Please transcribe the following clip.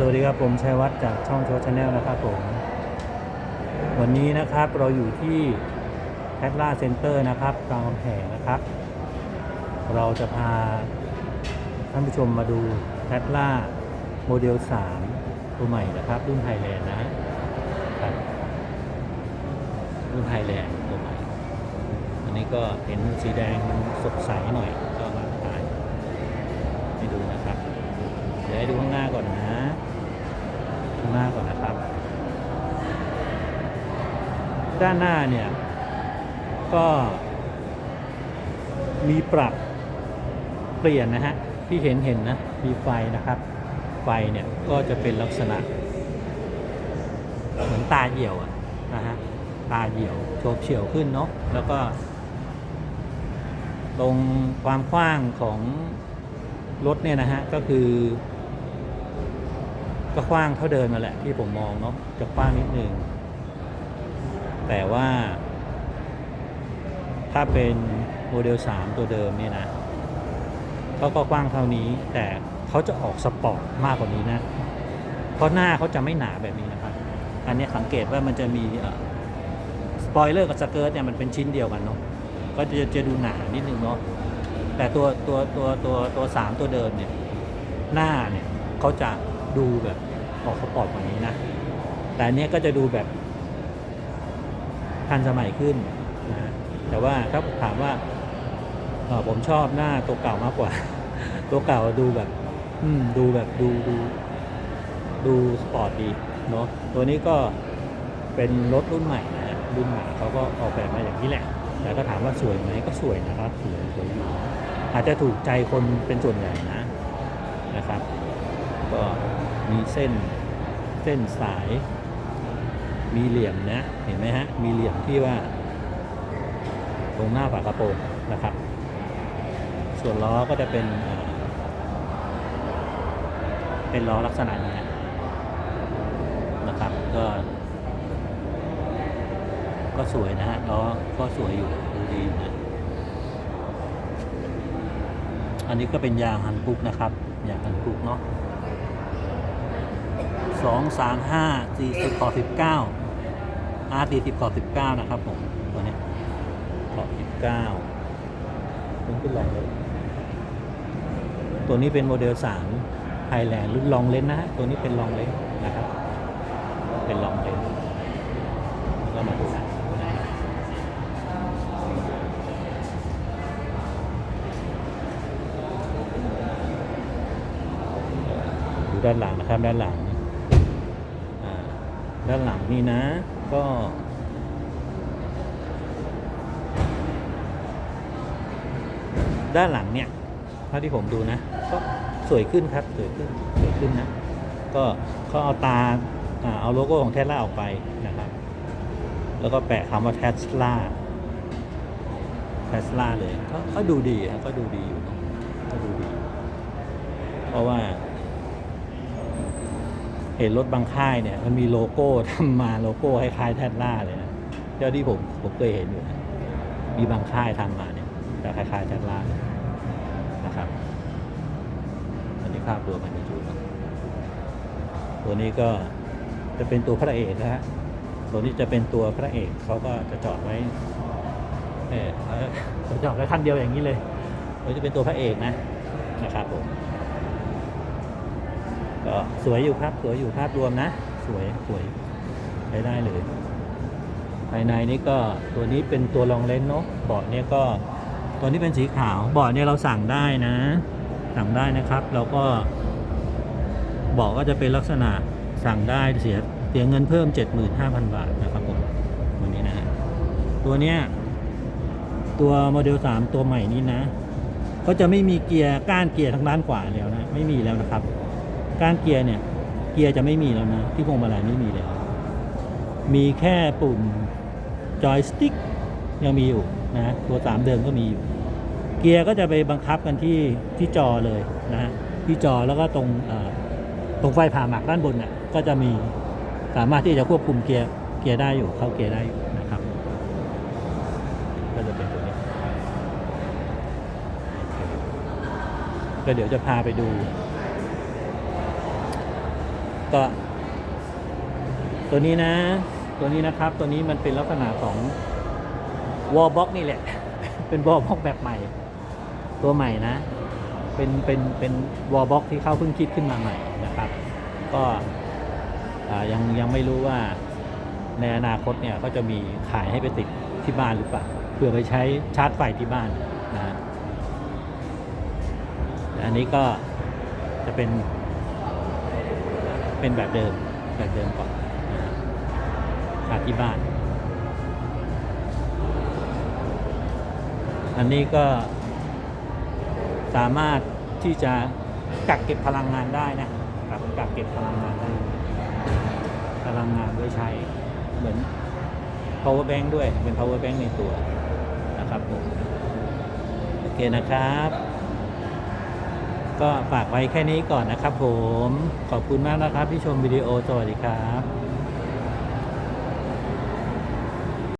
สวัสดีครับผมชัยวัฒน์จากช่องโชว์ชาแนลนะครับผม วันนี้นะครับเราอยู่ที่แพทล่าเซ็นเตอร์นะครับรามคำแหงนะครับ เราจะพาท่านผู้ชมมาดูแพทล่าโมเดล 3 ตัวใหม่นะครับรุ่นไฮแลนด์นะครับรุ่นไฮแลนด์ตัวใหม่อันนี้ก็เห็นสีแดงมันสดใสหน่อยก็มาถ่ายให้ดูนะครับเดี๋ยวให้ดูข้างหน้าก่อนนะ ด้านหน้าเนี่ย ก็มีปรับเปลี่ยนนะฮะ ที่เห็นเห็นนะ มีไฟนะครับ ไฟเนี่ยก็จะเป็นลักษณะ เหมือนตาเหี่ยวอะนะฮะ ตาเหี่ยวโฉบเฉี่ยวขึ้นเนาะ แล้วก็ ตรงความกว้างของรถเนี่ยนะฮะ ก็คือ ก็กว้างเท่าเดิมมาแหละที่ผมมองเนาะ จะกว้างนิดนึง แต่ว่า ถ้าเป็นโมเดล 3 ตัวเดิมเนี่ยนะเขาก็กว้างเท่านี้ แต่เขาจะออกสปอร์ตมากกว่านี้นะ เพราะหน้าเขาจะไม่หนาแบบนี้นะครับ อันนี้สังเกตว่ามันจะมีสปอยเลอร์กับสเกิร์ตเนี่ยมันเป็นชิ้นเดียวกันเนาะ ก็จะจะดูหนานิดนึงเนาะ แต่ตัวตัวตัวตัวตัวสามตัวเดิมเนี่ยหน้าเนี่ยเขาจะดูแบบออกสปอร์ตกว่านี้นะ แต่อันนี้ก็จะดูแบบ ทันสมัยขึ้นนะแต่ว่าถ้าถามว่าผมชอบหน้าตัวเก่ามากกว่า ตัวเก่าดูแบบอืดูแบบดูดูดูสปอร์ตดีเนาะตัวนี้ก็เป็นรถรุ่นใหม่นะฮะรุ่นใหม่เขาก็ออกแบบมาอย่างนี้แหละแต่ก็ถามว่าสวยไหมก็สวยนะครับสวยสวยอยู่อาจจะถูกใจคนเป็นส่วนใหญ่นะนะครับ ก็มีเส้นเส้นสาย มีเหลี่ยมนะ เห็นไหมฮะ มีเหลี่ยมที่ว่า ตรงหน้าฝากระโปรงนะครับ ส่วนล้อก็จะเป็น เป็นล้อลักษณะนี้นะครับ ก็ ก็สวยนะฮะ ล้อก็สวยอยู่ดูดีนะอันนี้ก็เป็นยางฮันกุกนะครับ ยางฮันกุกเนาะ สองสามห้าสี่สิบขอสิบเก้าอาร์สี่สิบขอสิบเก้านะครับผม ตัวนี้ขอสิบเก้ามันขึ้นลองเลยตัวนี้เป็นโมเดลสามไฮแลนด์รุ่นลองเลนส์นะฮะ ตัวนี้เป็นลองเลนส์นะครับ เป็นลองเลนส์ก็มาดูนดูด้านหลังนะครับด้านหลัง ด้านหลังนี่นะ ก็ด้านหลังเนี่ยเท่าที่ผมดูนะก็สวยขึ้นครับสวยขึ้นสวยขึ้นนะ ก็เขาเอาตาเอาโลโก้ของเทสลาออกไปนะครับ แล้วก็แปะคำว่าเทสลาเทสลาเลยก็ดูดีครับก็ดูดีอยู่เนอะก็ดูดี เพราะว่า เห็นรถบางค่ายเนี่ย มันมีโลโก้ทำมาโลโก้คล้ายๆเทสลาเลยนะเจ้าที่ผมผมเคยเห็นอยู่นะมีบางค่ายทำมาเนี่ยจะคล้ายๆเทสลานะครับ อันนี้ภาพรวมมันจะจูนะตัวนี้ก็จะเป็นตัวพระเอกนะฮะตัวนี้จะเป็นตัวพระเอกเขาก็จะจอดไว้เออเขาจอดไว้คันเดียวอย่างนี้เลยตัวจะเป็นตัวพระเอกนะนะครับผม ก็สวยอยู่ครับ สวยอยู่ภาพรวมนะ สวยสวยใช้ได้เลย ภายในนี้ก็ตัวนี้เป็นตัวรองเลนส์เนาะเบาะเนี่ยก็ตัวนี้เป็นสีขาวเบาะเนี่ยเราสั่งได้นะ สั่งได้นะครับ เราก็เบาะก็จะเป็นลักษณะสั่งได้เสียเสียเงินเพิ่ม 75,000 บาทนะครับผมวันนี้นะฮะตัวเนี้ยตัวโมเดล 3 ตัวใหม่นี้นะ ก็จะไม่มีเกียร์ก้านเกียร์ทางด้านขวาแล้วนะ ไม่มีแล้วนะครับ ก้านเกียร์เนี่ย เกียร์จะไม่มีแล้วนะ ที่พวงมาลัยไม่มีแล้ว มีแค่ปุ่มจอยสติ๊กยังมีอยู่นะตัวสามเดิมก็มีอยู่ เกียร์ก็จะไปบังคับกันที่ที่จอเลยนะที่จอแล้วก็ตรงตรงไฟผ่าหมากด้านบนเนี่ยก็จะมีสามารถที่จะควบคุมเกียร์เกียร์ได้อยู่เข้าเกียร์ได้อยู่นะครับ ก็จะเป็นตัวนี้ก็เดี๋ยวจะพาไปดู ก็ตัวนี้นะ ตัวนี้นะครับ ตัวนี้มันเป็นลักษณะของวอลบ็อกนี่แหละ เป็นวอลบ็อกแบบใหม่ ตัวใหม่นะ เป็นเป็นเป็นวอลบ็อกที่เขาเพิ่งคิดขึ้นมาใหม่นะครับ ก็ยังยังไม่รู้ว่าในอนาคตเนี่ยเขาจะมีขายให้ไปติดที่บ้านหรือเปล่าเพื่อไปใช้ชาร์จไฟที่บ้านนะอันนี้ก็จะเป็น เป็นแบบเดิมแบบเดิมก่อนชาที่บ้าน อันนี้ก็สามารถที่จะกักเก็บพลังงานได้นะครับกักเก็บพลังงานได้พลังงานไว้ใช้เหมือน power bank ด้วยเป็น power bank ในตัวนะครับผมโอเคนะครับ ก็ฝากไว้แค่นี้ก่อนนะครับผม ขอบคุณมากนะครับที่ชมวิดีโอ สวัสดีครับ